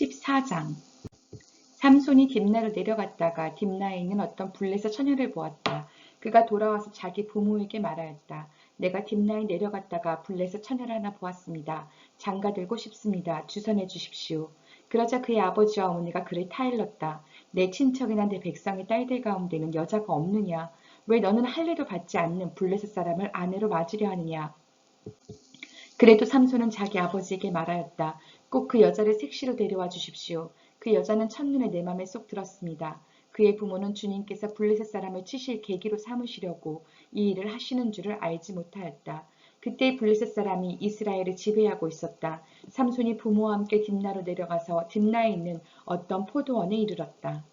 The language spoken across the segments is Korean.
14장 삼손이 딥나로 내려갔다가 딥나에 있는 어떤 블레셋 처녀를 보았다. 그가 돌아와서 자기 부모에게 말하였다. 내가 딥나에 내려갔다가 블레셋 처녀를 하나 보았습니다. 장가 들고 싶습니다. 주선해 주십시오. 그러자 그의 아버지와 어머니가 그를 타일렀다. 내 친척이나 내 백성의 딸들 가운데는 여자가 없느냐? 왜 너는 할례도 받지 않는 블레셋 사람을 아내로 맞으려 하느냐? 그래도 삼손은 자기 아버지에게 말하였다. 꼭 그 여자를 색시로 데려와 주십시오. 그 여자는 첫눈에 내 맘에 쏙 들었습니다. 그의 부모는 주님께서 블레셋 사람을 치실 계기로 삼으시려고 이 일을 하시는 줄을 알지 못하였다. 그때 블레셋 사람이 이스라엘을 지배하고 있었다. 삼손이 부모와 함께 딥나로 내려가서 딥나에 있는 어떤 포도원에 이르렀다.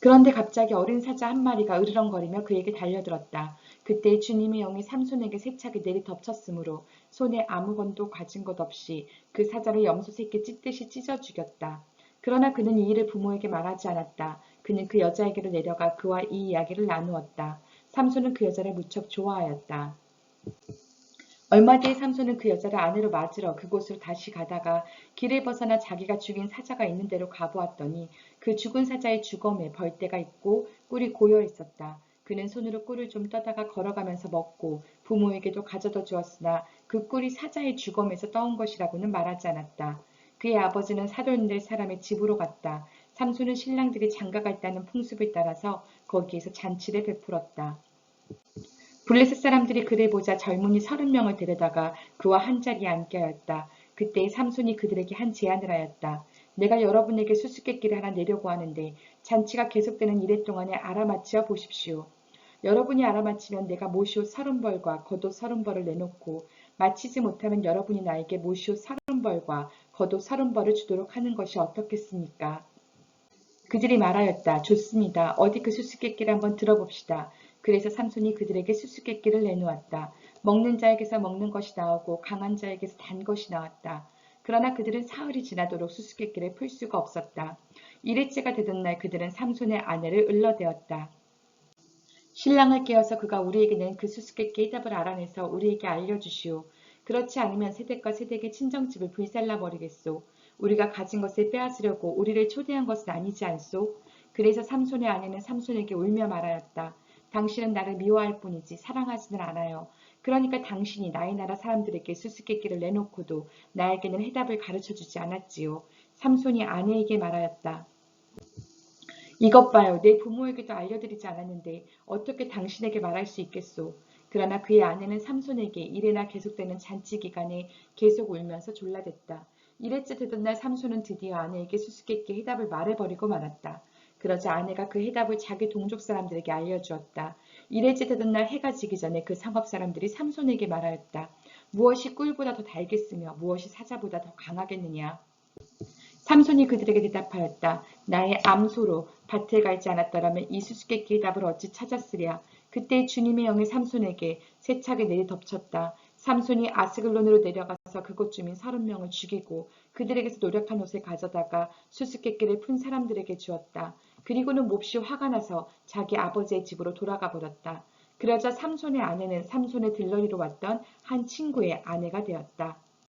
그런데 갑자기 어린 사자 한 마리가 으르렁거리며 그에게 달려들었다. 그때 주님의 영이 삼손에게 세차게 내리 덮쳤으므로 손에 아무건도 가진 것 없이 그 사자를 염소 새끼 찢듯이 찢어 죽였다. 그러나 그는 이 일을 부모에게 말하지 않았다. 그는 그 여자에게로 내려가 그와 이 이야기를 나누었다. 삼손은 그 여자를 무척 좋아하였다. 얼마 뒤에 삼손은 그 여자를 아내로 맞으러 그곳으로 다시 가다가 길을 벗어나 자기가 죽인 사자가 있는 데로 가보았더니 그 죽은 사자의 주검에 벌떼가 있고 꿀이 고여 있었다. 그는 손으로 꿀을 좀 떠다가 걸어가면서 먹고 부모에게도 가져다 주었으나 그 꿀이 사자의 주검에서 떠온 것이라고는 말하지 않았다. 그의 아버지는 사돈될 사람의 집으로 갔다. 삼손은 신랑들이 장가가 있다는 풍습을 따라서 거기에서 잔치를 베풀었다. 블레셋 사람들이 그를 보자 젊은이 서른 명을 데려다가 그와 한 자리에 앉게 하였다. 그때 삼손이 그들에게 한 제안을 하였다. 내가 여러분에게 수수께끼를 하나 내려고 하는데 잔치가 계속되는 이래 동안에 알아맞혀 보십시오. 여러분이 알아맞히면 내가 모시옷 서른 벌과 겉옷 서른 벌을 내놓고 마치지 못하면 여러분이 나에게 모시옷 서른 벌과 겉옷 서른 벌을 주도록 하는 것이 어떻겠습니까? 그들이 말하였다. 좋습니다. 어디 그 수수께끼를 한번 들어봅시다. 그래서 삼손이 그들에게 수수께끼를 내놓았다. 먹는 자에게서 먹는 것이 나오고 강한 자에게서 단 것이 나왔다. 그러나 그들은 사흘이 지나도록 수수께끼를 풀 수가 없었다. 일일째가 되던 날 그들은 삼손의 아내를 을러대었다. 신랑을 깨워서 그가 우리에게 낸 그 수수께끼 해답을 알아내서 우리에게 알려주시오. 그렇지 않으면 세댁과 세댁의 친정집을 불살라 버리겠소. 우리가 가진 것을 빼앗으려고 우리를 초대한 것은 아니지 않소? 그래서 삼손의 아내는 삼손에게 울며 말하였다. 당신은 나를 미워할 뿐이지 사랑하지는 않아요. 그러니까 당신이 나의 나라 사람들에게 수수께끼를 내놓고도 나에게는 해답을 가르쳐주지 않았지요. 삼손이 아내에게 말하였다. 이것 봐요. 내 부모에게도 알려드리지 않았는데 어떻게 당신에게 말할 수 있겠소. 그러나 그의 아내는 삼손에게 이래나 계속되는 잔치 기간에 계속 울면서 졸라댔다. 이래째 되던 날 삼손은 드디어 아내에게 수수께끼 해답을 말해버리고 말았다. 그러자 아내가 그 해답을 자기 동족 사람들에게 알려주었다. 이래째 되던 날 해가 지기 전에 그 상업 사람들이 삼손에게 말하였다. 무엇이 꿀보다 더 달겠으며 무엇이 사자보다 더 강하겠느냐. 삼손이 그들에게 대답하였다. 나의 암소로 밭에 갈지 않았더라면 이 수수께끼의 답을 어찌 찾았으랴. 그때 주님의 영이 삼손에게 세차게 내리 덮쳤다. 삼손이 아스글론으로 내려가서 그곳 주민 서른 명을 죽이고 그들에게서 노력한 옷을 가져다가 수수께끼를 푼 사람들에게 주었다. 그리고는 몹시 화가 나서 자기 아버지의 집으로 돌아가 버렸다. 그러자 삼손의 아내는 삼손의 들러리로 왔던 한 친구의 아내가 되었다.